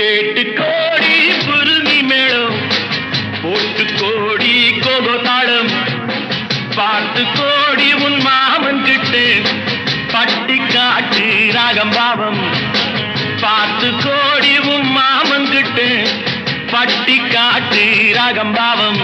கேட்டு கோடி குருவி மேளம் போட்டு கோடி கோகோ தாளம். பார்த்து கோடி உன் மாமன் கிட்டு பட்டி காட்டு ராகம் பாவம். பார்த்து கோடி உன் மாமன் கிட்டு பட்டி காட்டு ராகம் பாவம்.